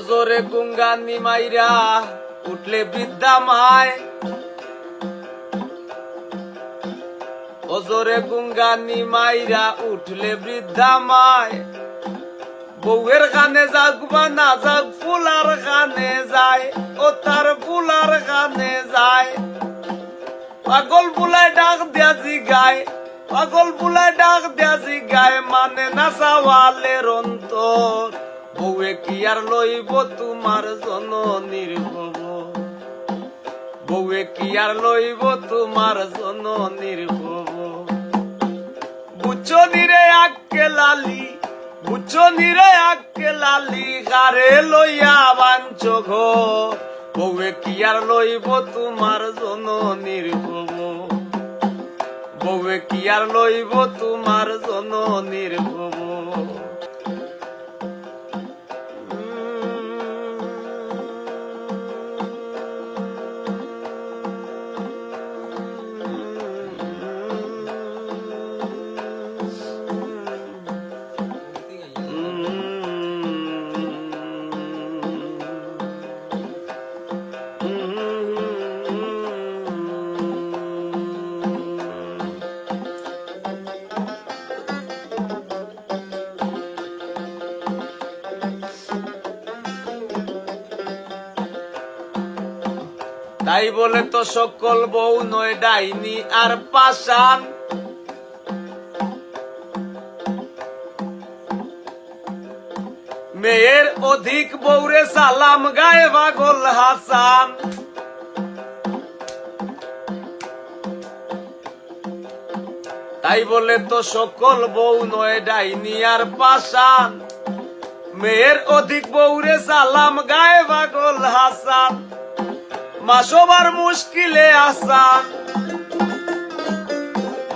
ওজোরে গুঙ্গানি মাইরা উঠলে বৃদ্ধা মায়। ওজোরে গুঙ্গানি মাইরা উঠলে বৃদ্ধা মায়। বউয়ের কানে যাক বা না যাক ফুলার কানে যায়। ও তার ফুলার কানে যায়। পাগল বুলায় ডাক দিয়াছি গায় পাগল বুলায় ডাক দিয়াছি গায় মানে না সাওয়ালের অন্তর। বউয়ে কি আর লইব তোমার জননীর খবর বউয়ে কি আর লইব তোমার জননীর খবর বুঝছ নিরে আক্কে লালি বুঝছ নিরে আক্কে লালি, গারে লইয়া বাঞ্চ ঘর বউয়ে কি আর লইব তোমার জননীর খবর বউয়ে কি আর লইব তোমার জননীর খবর তাই বলে তো সকল বউ নয় ডাইনি আর পাশান মেয়ের অধিক বউরে সালাম গায়ে পাগল হাসান। তাই বলে তো সকল বউ নয় ডাইনি আর পাশান মেয়ের অধিক বউরে সালাম গায়ে পাগল হাসান। মা সবার মুশকিলে আসান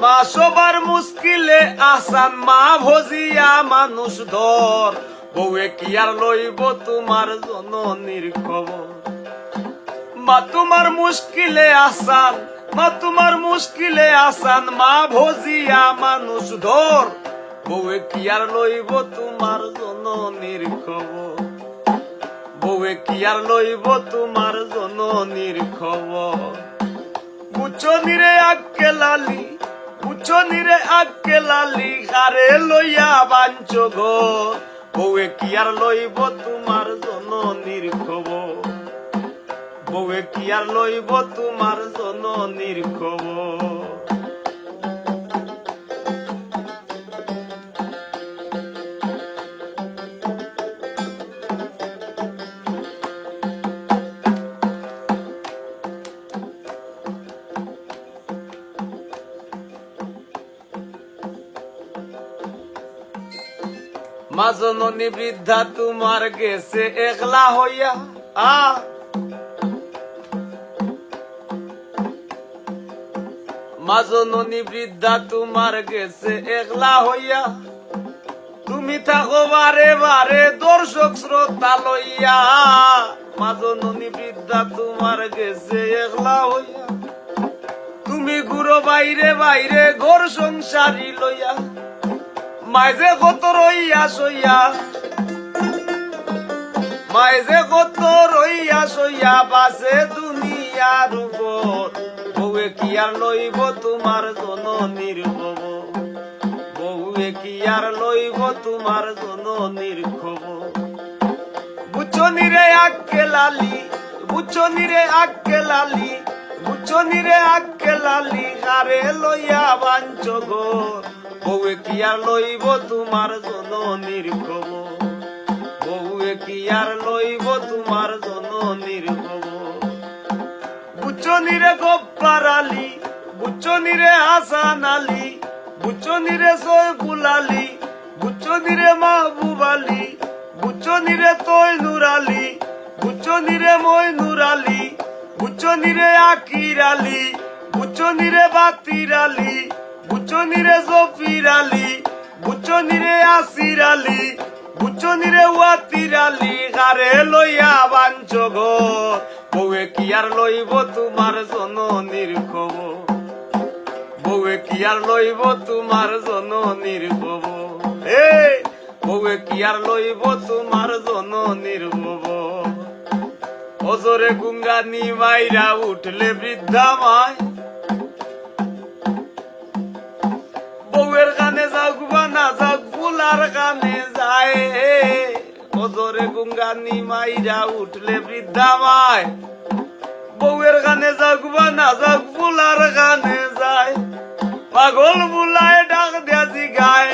মা সবার মুশকিলে আসান, মা ভজিয়া মানুষ ধর, বউয়ে কি আর লইব তোমার জননীর খবর? মা তোমার মুশকিলে আসান, মা তোমার মুশকিলে আসান, মা ভজিয়া মানুষ ধর, বউয়ে কি আর লইব তোমার জননীর খবর? বউয়ে কি আর লইব তোমার জননীর খবর। বুচনিরে আক্কে লালি বুচনিরে আক্কে লালি হারে লইয়া বাঞ্চ গো। বউয়ে কি আর লইব তোমার জননীর খবর? বউয়ে কি আর লইব তোমার জননীর খবর? মাজননী বৃদ্ধা তোমার গেছে একলা হইয়া। আ। মাজননী বৃদ্ধা তোমার গেছে একলা হইয়া। তুমি থাকো বারে বারে দর্শক শ্রোতা লইয়া। মাজননী বৃদ্ধা তোমার গেছে একলা হইয়া। তুমি ঘুরো বাইরে বাইরে ঘর সংসারী লইয়া। মাইজে কত রইয়া সইয়া। মাইজে কত রইয়া সইয়া বাসে দুনিয়ার উপর। বউয়ে কি আর লইব তোমার জননীর খবর? বউয়ে কি আর লইব তোমার জননীর খবর? বুচনিরে আক্কে লালি বুচনিরে আক্কে লালি বুচনিরে আক্কে লালি গারে লইয়া বাঞ্চ ঘর। বউয়ে কি আর লইব তোমার জননীর খবর বউয়ে কি আর লইব তোমার জননীর খবর বুচনিরে গপ্পার আলী, বুচনিরে হাসান আলী, বুচনিরে সৈফুল আলী, বুচনিরে মাহবুব আলী, বুচনিরে তৈনুর আলী, বুচনিরে মইনুর আলী, বুচনিরে আকির আলী, বুচনিরে বাতির আলী বুচনিরে জফির আলী বুচনিরে আসির আলী বুচনিরে ওয়াতির আলী গারে লইয়া বাঞ্চ ঘর বউয়ে কি আর লইব তোমার জননীর খবর বউয়ে কি আর লইব তোমার জননীর খবর এ বউয়ে কি আর লইব তোমার জননীর বব ওজরে গুঙ্গানি মাইরা উঠলে বৃদ্ধা মায় বউয়ের কানে যাক বা না যাক, ফুলার কানে যায়। ওজরে গুঙ্গানি মাইরা উঠলে বৃদ্ধা মায়। বউয়ের কানে যাক বা না যাক, ফুলার যায়। পাগল বুলায় ডাক দিয়াছি গায়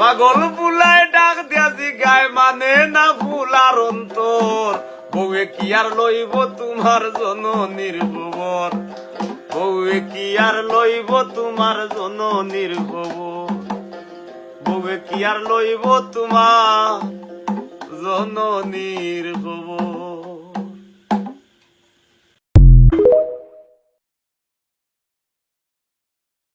পাগল বুলায় ডাক দিয়াছি গায় মানে না ফুলার অন্তর। বউয়ে কি আর লইব তোমার জননীর গোবর বউয়ে কি আর লইব তোমার জননীর গোবর বউয়ে কি আর লইব তোমার জননীর গোবর